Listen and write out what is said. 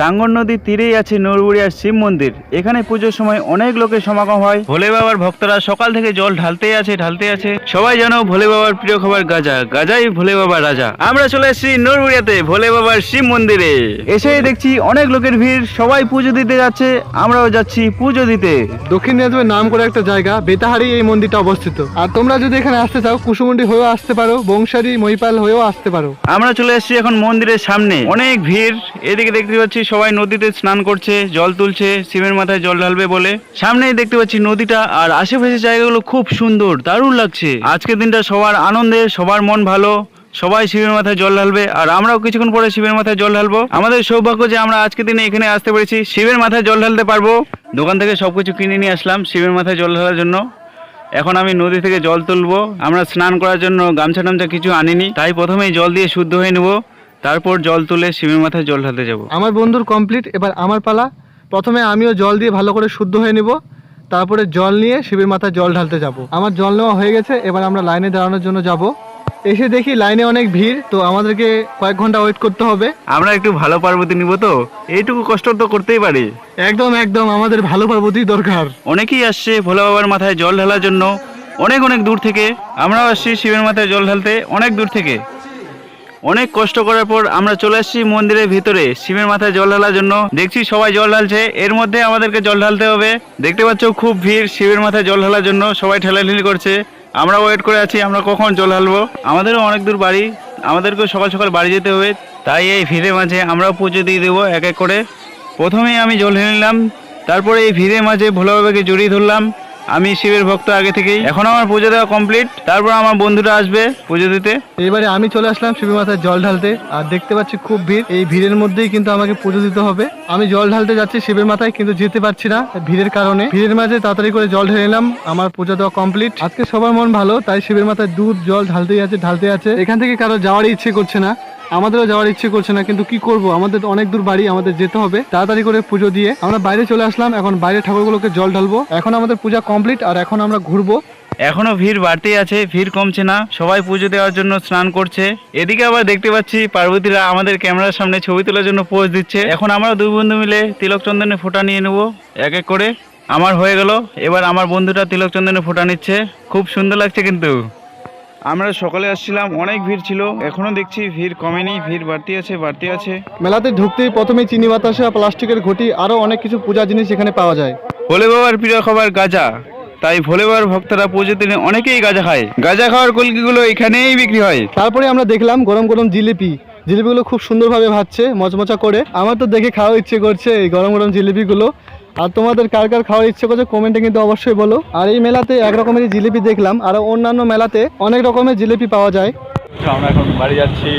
টাঙ্গন নদীর তীরেই আছে নরবুড়িয়ার শিব মন্দির। এখানে পুজোর সময় অনেক লোকের সমাগম হয়। ভোলে বাবার ভক্তরা সকাল থেকে জল ঢালতেই আছে ঢালতে আছে। সবাই জানো ভোলে বাবার প্রিয় খাবার গাজা। গাজাই ভোলে বাবার রাজা। আমরা চলে এসেছি নরবুড়িয়াতে ভোলে বাবার শিব মন্দিরে। এসেই দেখছি অনেক লোকের ভিড় সবাই পুজো দিতে যাচ্ছে আমরাও যাচ্ছি পুজো দিতে। দক্ষিণ দিনাজপুরের নাম করে একটা জায়গা বেতাহারি এই মন্দিরটা অবস্থিত। আর তোমরা যদি এখানে আসতে চাও কুসুমন্ডি হয়েও আসতে পারো বংশারি মহিপাল হয়েও আসতে পারো। আমরা চলে এসেছি এখন মন্দিরের সামনে। অনেক ভিড় এদিকে দেখতে পাচ্ছি সবাই নদীতে স্নান করছে, জল তুলছে শিবের মাথায় জল ঢালবে বলে। সামনেই দেখতে পাচ্ছি নদীটা আর আশেপাশের জায়গাগুলো খুব সুন্দর, দারুণ লাগছে। আজকের দিনটা সবার আনন্দের সবার মন ভালো, সবাই শিবের মাথায় জল ঢালবে আর আমরাও কিছুক্ষণ পরে শিবের মাথায় জল ঢালবো। আমাদের সৌভাগ্য যে আমরা আজকের দিনে এখানে আসতে পেরেছি শিবের মাথায় জল ঢালতে পারব। দোকান থেকে সবকিছু কিনে নিয়ে আসলাম শিবের মাথায় জল ঢালার জন্য। এখন আমি নদী থেকে জল তুলবো। আমরা স্নান করার জন্য গামছা টামছা কিছু আনিনি, তাই প্রথমেই জল দিয়ে শুদ্ধ হয়ে নেব। তারপর জল তুলে শিবের মাথায় জল ঢালতে যাব। আমার বন্ধুর কমপ্লিট এবার আমার পালা। প্রথমে আমিও জল দিয়ে ভালো করে শুদ্ধ হয়ে নিব। তারপরে জল নিয়ে শিবের মাথায় জল ঢালতে যাব। আমার জল নেওয়া হয়ে গেছে এবার আমরা লাইনে দাঁড়ানোর জন্য যাব। এসে দেখি লাইনে অনেক ভিড় তো আমাদেরকে কয়েক ঘণ্টা ওয়েট করতে হবে। আমরা একটু ভালো পার্বতী নিব তো? এইটুকু কষ্ট তো করতেই পারি। একদম একদম আমাদের ভালো পার্বতী দরকার। অনেকেই আসছে ভোলা বাবার মাথায় জল ঢালার জন্য। অনেক অনেক দূর থেকে। আমরাও আসছি শিবের মাথায় জল ঢালতে অনেক দূর থেকে। অনেক কষ্ট করার পর আমরা চলে আসছি মন্দিরের ভিতরে। শিবের মাথায় জল ঢালার জন্য। দেখছি সবাই জল ঢালছে। এর মধ্যে আমাদেরকে জল ঢালতে হবে। দেখতে পাচ্ছ খুব ভিড় শিবের মাথায় জল ঢালার জন্য। সবাই ঠেলাঠেলি করছে। আমরা ওয়েট করে আছি, আমরা কখন জল ঢালবো। আমাদেরও অনেক দূর বাড়ি। আমাদেরকেও সকাল সকাল বাড়ি যেতে হবে। তাই এই ভিড়ের মাঝে আমরাও পুজো দিয়ে দেবো এক এক করে। প্রথমেই আমি জল ঢেলে নিলাম। তারপরে এই ভিড়ের মাঝে ভোলা বাবাকে জড়িয়ে ধরলাম। আমি শিবের ভক্ত আগে থেকেই। এখন আমার পুজো দেওয়া কমপ্লিট তারপর আমার বন্ধুরা আসবে পুজো দিতে। এবারে আমি চলে আসলাম শিবের মাথায় জল ঢালতে, আর দেখতে পাচ্ছি খুব ভিড়। এই ভিড়ের মধ্যেই কিন্তু আমাকে পুজো দিতে হবে। আমি জল ঢালতে যাচ্ছি শিবের মাথায়, কিন্তু যেতে পারছি না ভিড়ের কারণে। ভিড়ের মাঝে তাড়াতাড়ি করে জল ঢেলে নিলাম আমার পুজো দেওয়া কমপ্লিট আজকে সবার মন ভালো, তাই শিবের মাথায় দুধ, জল ঢালতেই আছে ঢালতে আছে। এখান থেকে কারও যাওয়ার ইচ্ছে করছে না। আমাদেরও যাওয়ার ইচ্ছে করছে না, কিন্তু কি করব? আমাদের অনেক দূর বাড়ি, আমাদের যেতে হবে। তাড়াতাড়ি করে পুজো দিয়ে আমরা বাইরে চলে আসলাম। এখন বাইরে ঠাকুরগুলোকে জল ঢালবো। এখন আমাদের পূজা কমপ্লিট, আর এখন আমরা ঘুরবো। এখনও ভিড় বাড়তেই আছে, ভিড় কমছে না। সবাই পুজো দেওয়ার জন্য স্নান করছে। এদিকে আবার দেখতে পাচ্ছি, পার্বতীরা আমাদের ক্যামেরার সামনে ছবি তোলার জন্য পোজ দিচ্ছে। এখন আমরা দুই বন্ধু মিলে তিলক চন্দনের ফোঁটা নিয়ে নেব, এক এক করে। আমার হয়ে গেল। এবার আমার বন্ধুটা তিলক চন্দনের ফোঁটা নিচ্ছে। খুব সুন্দর লাগছে কিন্তু। আমরা সকালে আসছিলাম অনেক ভিড় ছিল এখনও দেখছি ভিড় কমেনি ভিড় বাড়তি আছে বাড়তি আছে। মেলাতে ঢুকতেই প্রথমে চিনি বাতাসা প্লাস্টিকের ঘটি আরও অনেক কিছু পূজা জিনিস এখানে পাওয়া যায়। ভোলে বাবার প্রিয় খাবার গাজা। তাই ভোলে বাবার ভক্তরা পুজো দিনে অনেকেই গাজা খায়। গাজা খাওয়ার কলকিগুলো এখানেই বিক্রি হয়। তারপরে আমরা দেখলাম গরম গরম জিলিপি। জিলিপিগুলো খুব সুন্দরভাবে ভাজছে মচমচা করে। আমার তো দেখে খাওয়া ইচ্ছে করছে এই গরম গরম জিলিপিগুলো। আর তোমাদের কার কার খাওয়ার ইচ্ছে করছে কমেন্টে কিন্তু অবশ্যই বলো। আর এই মেলাতে এক রকমের জিলিপি দেখলাম, আর অন্যান্য মেলাতে অনেক রকমের জিলিপি পাওয়া যায়। আমরা এখন বাড়ি যাচ্ছি।